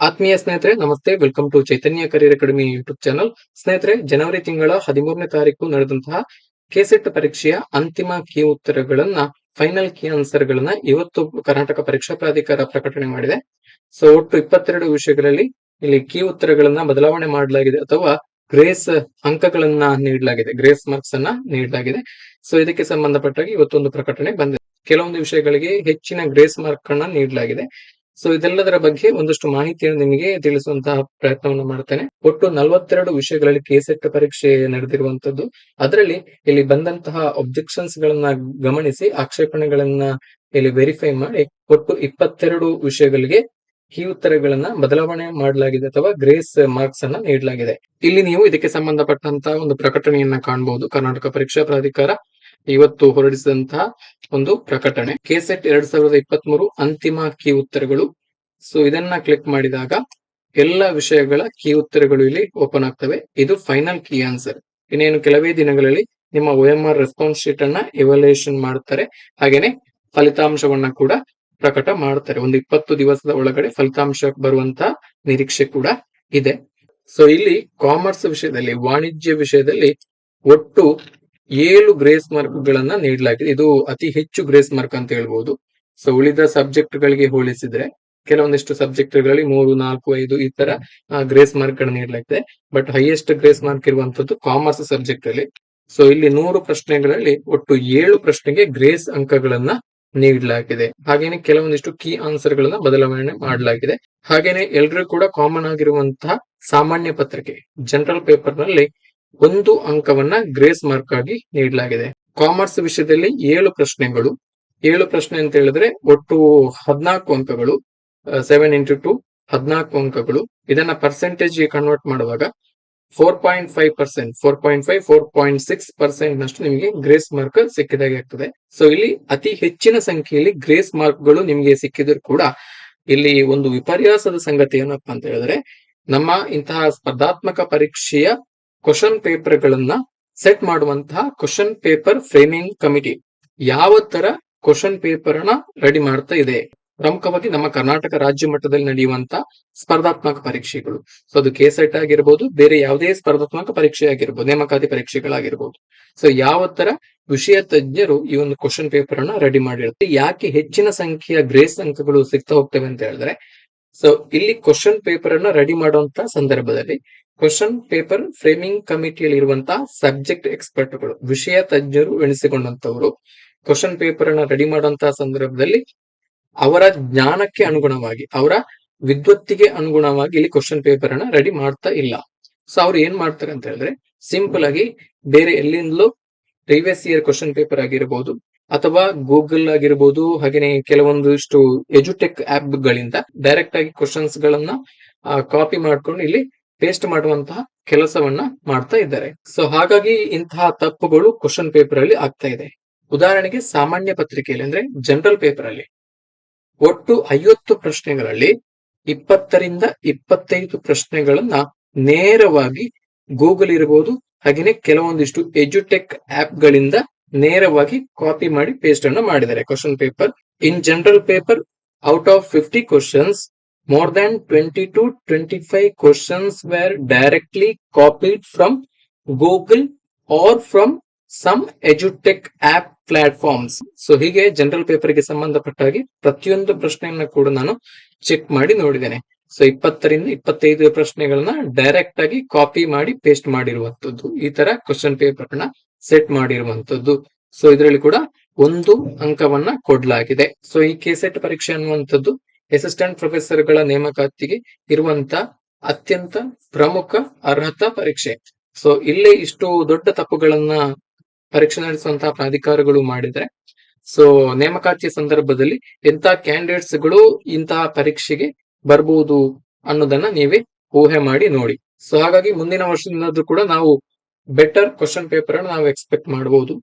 ಆತ್ಮೀಯ ಸ್ನೇಹಿತರೆ, ನಮಸ್ತೆ. Welcome to Chaitanya career academy YouTube channel ಸ್ನೇಹಿತರೆ, ಜನವರಿ ತಿಂಗಳ ಹದಿಮೂರನೇ ತಾರೀಕು ನಡೆದಂತಹ ಕೆಸೆಟ್ ಪರೀಕ್ಷೆಯ ಅಂತಿಮ ಕೀ ಉತ್ತರಗಳನ್ನ ಫೈನಲ್ ಕೀ ಆನ್ಸರ್ ಗಳನ್ನ ಇವತ್ತು ಕರ್ನಾಟಕ ಪರೀಕ್ಷಾ ಪ್ರಾಧಿಕಾರ ಪ್ರಕಟಣೆ ಮಾಡಿದೆ. ಸೊ ಒಟ್ಟು ಇಪ್ಪತ್ತೆರಡು ವಿಷಯಗಳಲ್ಲಿ ಇಲ್ಲಿ ಕೀ ಉತ್ತರಗಳನ್ನ ಬದಲಾವಣೆ ಮಾಡಲಾಗಿದೆ ಅಥವಾ ಗ್ರೇಸ್ ಅಂಕಗಳನ್ನ ನೀಡಲಾಗಿದೆ ಗ್ರೇಸ್ ಮಾರ್ಕ್ಸ್ ಅನ್ನ ನೀಡಲಾಗಿದೆ. ಸೊ ಇದಕ್ಕೆ ಸಂಬಂಧಪಟ್ಟಾಗಿ ಇವತ್ತೊಂದು ಪ್ರಕಟಣೆ ಬಂದಿದೆ. ಕೆಲವೊಂದು ವಿಷಯಗಳಿಗೆ ಹೆಚ್ಚಿನ ಗ್ರೇಸ್ ಮಾರ್ಕ್ ಅನ್ನ ನೀಡಲಾಗಿದೆ. ಸೊ ಇದೆಲ್ಲದರ ಬಗ್ಗೆ ಒಂದಷ್ಟು ಮಾಹಿತಿಯನ್ನು ನಿಮಗೆ ತಿಳಿಸುವಂತಹ ಪ್ರಯತ್ನವನ್ನು ಮಾಡ್ತೇನೆ. ಒಟ್ಟು ನಲವತ್ತೆರಡು ವಿಷಯಗಳಲ್ಲಿ ಕೆಸೆಟ್ ಪರೀಕ್ಷೆ ನಡೆದಿರುವಂತದ್ದು. ಅದರಲ್ಲಿ ಇಲ್ಲಿ ಬಂದಂತಹ ಒಬ್ಜೆಕ್ಷನ್ಸ್ ಗಳನ್ನ ಗಮನಿಸಿ, ಆಕ್ಷೇಪಣೆಗಳನ್ನ ಇಲ್ಲಿ ವೆರಿಫೈ ಮಾಡಿ, ಒಟ್ಟು ಇಪ್ಪತ್ತೆರಡು ವಿಷಯಗಳಿಗೆ ಈ ಉತ್ತರಗಳನ್ನ ಬದಲಾವಣೆ ಮಾಡಲಾಗಿದೆ ಅಥವಾ ಗ್ರೇಸ್ ಮಾರ್ಕ್ಸ್ ಅನ್ನ ನೀಡಲಾಗಿದೆ. ಇಲ್ಲಿ ನೀವು ಇದಕ್ಕೆ ಸಂಬಂಧಪಟ್ಟಂತಹ ಒಂದು ಪ್ರಕಟಣೆಯನ್ನ ಕಾಣಬಹುದು ಕರ್ನಾಟಕ ಪರೀಕ್ಷಾ ಪ್ರಾಧಿಕಾರ ಇವತ್ತು ಹೊರಡಿಸಿದಂತಹ ಒಂದು ಪ್ರಕಟಣೆ. ಕೆಸೆಟ್ ಎರಡ್ ಸಾವಿರದ ಇಪ್ಪತ್ತ್ ಮೂರು ಅಂತಿಮ ಕೀ ಉತ್ತರಗಳು. ಸೊ ಇದನ್ನ ಕ್ಲಿಕ್ ಮಾಡಿದಾಗ ಎಲ್ಲ ವಿಷಯಗಳ ಕೀ ಉತ್ತರಗಳು ಇಲ್ಲಿ ಓಪನ್ ಆಗ್ತವೆ. ಇದು ಫೈನಲ್ ಕೀ ಆನ್ಸರ್ ಇನ್ನೇನು ಕೆಲವೇ ದಿನಗಳಲ್ಲಿ ನಿಮ್ಮ O M R response sheet ಅನ್ನ ಇವಾಲ್ಯೂಯೇಷನ್ ಮಾಡ್ತಾರೆ. ಹಾಗೇನೆ ಫಲಿತಾಂಶವನ್ನ ಕೂಡ ಪ್ರಕಟ ಮಾಡ್ತಾರೆ. ಒಂದು ಇಪ್ಪತ್ತು ದಿವಸದ ಒಳಗಡೆ ಫಲಿತಾಂಶ ಬರುವಂತ ನಿರೀಕ್ಷೆ ಕೂಡ ಇದೆ. ಸೊ ಇಲ್ಲಿ ಕಾಮರ್ಸ್ ವಿಷಯದಲ್ಲಿ, ವಾಣಿಜ್ಯ ವಿಷಯದಲ್ಲಿ ಒಟ್ಟು ಏಳು ಗ್ರೇಸ್ ಮಾರ್ಕ್ ಗಳನ್ನ ನೀಡಲಾಗಿದೆ. ಇದು ಅತಿ ಹೆಚ್ಚು ಗ್ರೇಸ್ ಮಾರ್ಕ್ ಅಂತ ಹೇಳ್ಬಹುದು ಸೊ ಉಳಿದ ಸಬ್ಜೆಕ್ಟ್ ಗಳಿಗೆ ಹೋಲಿಸಿದ್ರೆ, ಕೆಲವೊಂದಿಷ್ಟು ಸಬ್ಜೆಕ್ಟ್ಗಳಲ್ಲಿ ಮೂರು, ನಾಲ್ಕು, ಐದು ಈ ತರ ಗ್ರೇಸ್ ಮಾರ್ಕ್ ಗಳನ್ನ ನೀಡಲಾಗಿದೆ. ಬಟ್ ಹೈಯೆಸ್ಟ್ ಗ್ರೇಸ್ ಮಾರ್ಕ್ ಇರುವಂತದ್ದು ಕಾಮರ್ಸ್ ಸಬ್ಜೆಕ್ಟ್ ಅಲ್ಲಿ. ಸೊ ಇಲ್ಲಿ ನೂರು ಪ್ರಶ್ನೆಗಳಲ್ಲಿ ಒಟ್ಟು ಏಳು ಪ್ರಶ್ನೆಗೆ ಗ್ರೇಸ್ ಅಂಕಗಳನ್ನ ನೀಡಲಾಗಿದೆ. ಹಾಗೇನೆ ಕೆಲವೊಂದಿಷ್ಟು ಕೀ ಆನ್ಸರ್ ಗಳನ್ನ ಬದಲಾವಣೆ ಮಾಡಲಾಗಿದೆ. ಹಾಗೇನೆ ಎಲ್ರಿಗೂ ಕೂಡ ಕಾಮನ್ ಆಗಿರುವಂತಹ ಸಾಮಾನ್ಯ ಪತ್ರಿಕೆ ಜನರಲ್ ಪೇಪರ್ನಲ್ಲಿ ಒಂದು ಅಂಕವನ್ನ ಗ್ರೇಸ್ ಮಾರ್ಕ್ ಆಗಿ ನೀಡಲಾಗಿದೆ. ಕಾಮರ್ಸ್ ವಿಷಯದಲ್ಲಿ ಏಳು ಪ್ರಶ್ನೆಗಳು. ಏಳು ಪ್ರಶ್ನೆ ಅಂತ ಹೇಳಿದ್ರೆ ಒಟ್ಟು ಹದಿನಾಲ್ಕು ಅಂಕಗಳು ಸೆವೆನ್ ಇಂಟು ಟು ಹದಿನಾಲ್ಕು ಅಂಕಗಳು. ಇದನ್ನ ಪರ್ಸೆಂಟೇಜ್ ಕನ್ವರ್ಟ್ ಮಾಡುವಾಗ four point five percent four point five four point six percent ನಷ್ಟು ನಿಮಗೆ ಗ್ರೇಸ್ ಮಾರ್ಕ್ ಸಿಕ್ಕಿದಾಗೆ ಆಗ್ತದೆ. ಸೊ ಇಲ್ಲಿ ಅತಿ ಹೆಚ್ಚಿನ ಸಂಖ್ಯೆಯಲ್ಲಿ ಗ್ರೇಸ್ ಮಾರ್ಕ್ಗಳು ನಿಮಗೆ ಸಿಕ್ಕಿದ್ರು ಕೂಡ ಇಲ್ಲಿ ಒಂದು ವಿಪರ್ಯಾಸದ ಸಂಗತಿ ಏನಪ್ಪಾ ಅಂತ ಹೇಳಿದ್ರೆ ನಮ್ಮ ಇಂತಹ ಸ್ಪರ್ಧಾತ್ಮಕ ಪರೀಕ್ಷೆಯ ಕ್ವಶನ್ ಪೇಪರ್ ಗಳನ್ನ ಸೆಟ್ ಮಾಡುವಂತಹ ಕ್ವಶನ್ ಪೇಪರ್ ಫ್ರೇಮಿಂಗ್ ಕಮಿಟಿ ಯಾವ ತರ ಕ್ವಶನ್ ಪೇಪರ್ ಅನ್ನ ರೆಡಿ ಮಾಡ್ತಾ ಇದೆ? ಪ್ರಮುಖವಾಗಿ ನಮ್ಮ ಕರ್ನಾಟಕ ರಾಜ್ಯ ಮಟ್ಟದಲ್ಲಿ ನಡೆಯುವಂತ ಸ್ಪರ್ಧಾತ್ಮಕ ಪರೀಕ್ಷೆಗಳು. ಸೊ ಅದು ಕೆ ಸೆಟ್ ಆಗಿರ್ಬೋದು, ಬೇರೆ ಯಾವುದೇ ಸ್ಪರ್ಧಾತ್ಮಕ ಪರೀಕ್ಷೆ ಆಗಿರ್ಬೋದು, ನೇಮಕಾತಿ ಪರೀಕ್ಷೆಗಳಾಗಿರ್ಬೋದು. ಸೊ ಯಾವ ತರ ವಿಷಯ ತಜ್ಞರು ಈ ಒಂದು ಕ್ವಶನ್ ಪೇಪರ್ ಅನ್ನ ರೆಡಿ ಮಾಡಿರುತ್ತೆ ಯಾಕೆ ಹೆಚ್ಚಿನ ಸಂಖ್ಯೆಯ ಗ್ರೇಸ್ ಅಂಕಗಳು ಸಿಗ್ತಾ ಹೋಗ್ತವೆ ಅಂತ ಹೇಳಿದ್ರೆ ಸೊ ಇಲ್ಲಿ ಕ್ವಶನ್ ಪೇಪರ್ ಅನ್ನ ರೆಡಿ ಮಾಡುವಂತ ಸಂದರ್ಭದಲ್ಲಿ ಕ್ವಶನ್ ಪೇಪರ್ ಫ್ರೇಮಿಂಗ್ ಕಮಿಟಿಯಲ್ಲಿ ಇರುವಂತಹ ಸಬ್ಜೆಕ್ಟ್ ಎಕ್ಸ್ಪರ್ಟ್ಗಳು ವಿಷಯ ತಜ್ಞರು ಎಣಿಸಿಕೊಂಡಂತವರು ಕ್ವಶನ್ ಪೇಪರ್ ಅನ್ನ ರೆಡಿ ಮಾಡುವಂತಹ ಸಂದರ್ಭದಲ್ಲಿ ಅವರ ಜ್ಞಾನಕ್ಕೆ ಅನುಗುಣವಾಗಿ, ಅವರ ವಿದ್ವತ್ತಿಗೆ ಅನುಗುಣವಾಗಿ ಇಲ್ಲಿ ಕ್ವಶನ್ ಪೇಪರ್ ಅನ್ನ ರೆಡಿ ಮಾಡ್ತಾ ಇಲ್ಲ. ಸೊ ಅವ್ರು ಏನ್ ಮಾಡ್ತಾರೆ ಅಂತ ಹೇಳಿದ್ರೆ ಸಿಂಪಲ್ ಆಗಿ ಬೇರೆ ಎಲ್ಲಿಂದಲೂ ಪ್ರೀವಿಯಸ್ ಇಯರ್ ಕ್ವಶನ್ ಪೇಪರ್ ಆಗಿರಬಹುದು ಅಥವಾ ಗೂಗಲ್ ಆಗಿರ್ಬೋದು, ಹಾಗೇನೆ ಕೆಲವೊಂದಿಷ್ಟು ಎಜುಟೆಕ್ ಆಪ್ ಗಳಿಂದ ಡೈರೆಕ್ಟ್ ಆಗಿ ಕ್ವಶನ್ಸ್ ಗಳನ್ನ ಕಾಪಿ ಮಾಡ್ಕೊಂಡು ಇಲ್ಲಿ ಪೇಸ್ಟ್ ಮಾಡುವಂತಹ ಕೆಲಸವನ್ನ ಮಾಡ್ತಾ ಇದ್ದಾರೆ. ಸೊ ಹಾಗಾಗಿ ಇಂತಹ ತಪ್ಪುಗಳು ಕ್ವಶನ್ ಪೇಪರ್ ಅಲ್ಲಿ ಆಗ್ತಾ ಇದೆ. ಉದಾಹರಣೆಗೆ ಸಾಮಾನ್ಯ ಪತ್ರಿಕೆಯಲ್ಲಿ ಅಂದ್ರೆ ಜನರಲ್ ಪೇಪರ್ ಅಲ್ಲಿ. ಒಟ್ಟು ಐವತ್ತು ಪ್ರಶ್ನೆಗಳಲ್ಲಿ ಇಪ್ಪತ್ತರಿಂದ ಇಪ್ಪತ್ತೈದು ಪ್ರಶ್ನೆಗಳನ್ನ ನೇರವಾಗಿ ಗೂಗಲ್ ಇರಬಹುದು ಹಾಗೇನೆ ಕೆಲವೊಂದಿಷ್ಟು ಎಜುಟೆಕ್ ಆಪ್ ಗಳಿಂದ ನೇರವಾಗಿ ಕಾಪಿ ಮಾಡಿ ಪೇಸ್ಟ್ ಅನ್ನು ಮಾಡಿದ್ದಾರೆ. Question paper in general paper out of fifty questions more than twenty to twenty five questions where directly copied from Google or from some ಎಜುಟೆಕ್ app platforms so ಹೀಗೆ ಜನರಲ್ ಪೇಪರ್ಗೆ ಸಂಬಂಧಪಟ್ಟ ಹಾಗೆ ಪ್ರತಿಯೊಂದು ಪ್ರಶ್ನೆಯನ್ನ ಕೂಡ ನಾನು ಚೆಕ್ ಮಾಡಿ ನೋಡಿದ್ದೇನೆ. ಸೊ ಇಪ್ಪತ್ತರಿಂದ ಇಪ್ಪತ್ತೈದು ಪ್ರಶ್ನೆಗಳನ್ನ ಡೈರೆಕ್ಟ್ ಆಗಿ ಕಾಪಿ ಮಾಡಿ ಪೇಸ್ಟ್ ಮಾಡಿರುವಂತದ್ದು ಈ ತರ ಕ್ವಶನ್ ಪೇಪರ್ನ ಸೆಟ್ ಮಾಡಿರುವಂತದ್ದು ಸೊ ಇದರಲ್ಲಿ ಕೂಡ ಒಂದು ಅಂಕವನ್ನ ಕೊಡ್ಲಾಗಿದೆ. ಸೊ ಈ ಕೆಸೆಟ್ ಪರೀಕ್ಷೆ ಅನ್ನುವಂಥದ್ದು ಅಸಿಸ್ಟೆಂಟ್ ಪ್ರೊಫೆಸರ್ಗಳ ನೇಮಕಾತಿಗೆ ಇರುವಂತ ಅತ್ಯಂತ ಪ್ರಮುಖ ಅರ್ಹತಾ ಪರೀಕ್ಷೆ. ಸೊ ಇಲ್ಲಿ ಇಷ್ಟು ದೊಡ್ಡ ತಪ್ಪುಗಳನ್ನ ಪರೀಕ್ಷೆ ನಡೆಸುವಂತಹ ಪ್ರಾಧಿಕಾರಗಳು ಮಾಡಿದ್ರೆ ಸೊ ನೇಮಕಾತಿಯ ಸಂದರ್ಭದಲ್ಲಿ ಎಂತ ಕ್ಯಾಂಡಿಡೇಟ್ಸ್ಗಳು ಇಂತಹ ಪರೀಕ್ಷೆಗೆ ಬರಬಹುದು ಅನ್ನೋದನ್ನ ನೀವೇ ಊಹೆ ಮಾಡಿ ನೋಡಿ. ಸೊ ಹಾಗಾಗಿ ಮುಂದಿನ ವರ್ಷದಿಂದ ಕೂಡ ನಾವು ಬೆಟರ್ ಕ್ವಶನ್ ಪೇಪರ್ ಅನ್ನು ನಾವು ಎಕ್ಸ್ಪೆಕ್ಟ್ ಮಾಡಬಹುದು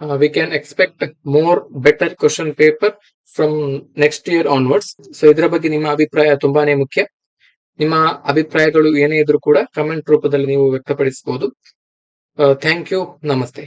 we can expect more better question paper from next year onwards so ಇದರ ಬಗ್ಗೆ ನಿಮ್ಮ ಅಭಿಪ್ರಾಯ ತುಂಬಾನೇ ಮುಖ್ಯ. ನಿಮ್ಮ ಅಭಿಪ್ರಾಯಗಳು ಏನೇ ಇದ್ರೂ ಕೂಡ ಕಮೆಂಟ್ ರೂಪದಲ್ಲಿ ನೀವು ವ್ಯಕ್ತಪಡಿಸಬಹುದು ಥ್ಯಾಂಕ್ ಯು ನಮಸ್ತೆ.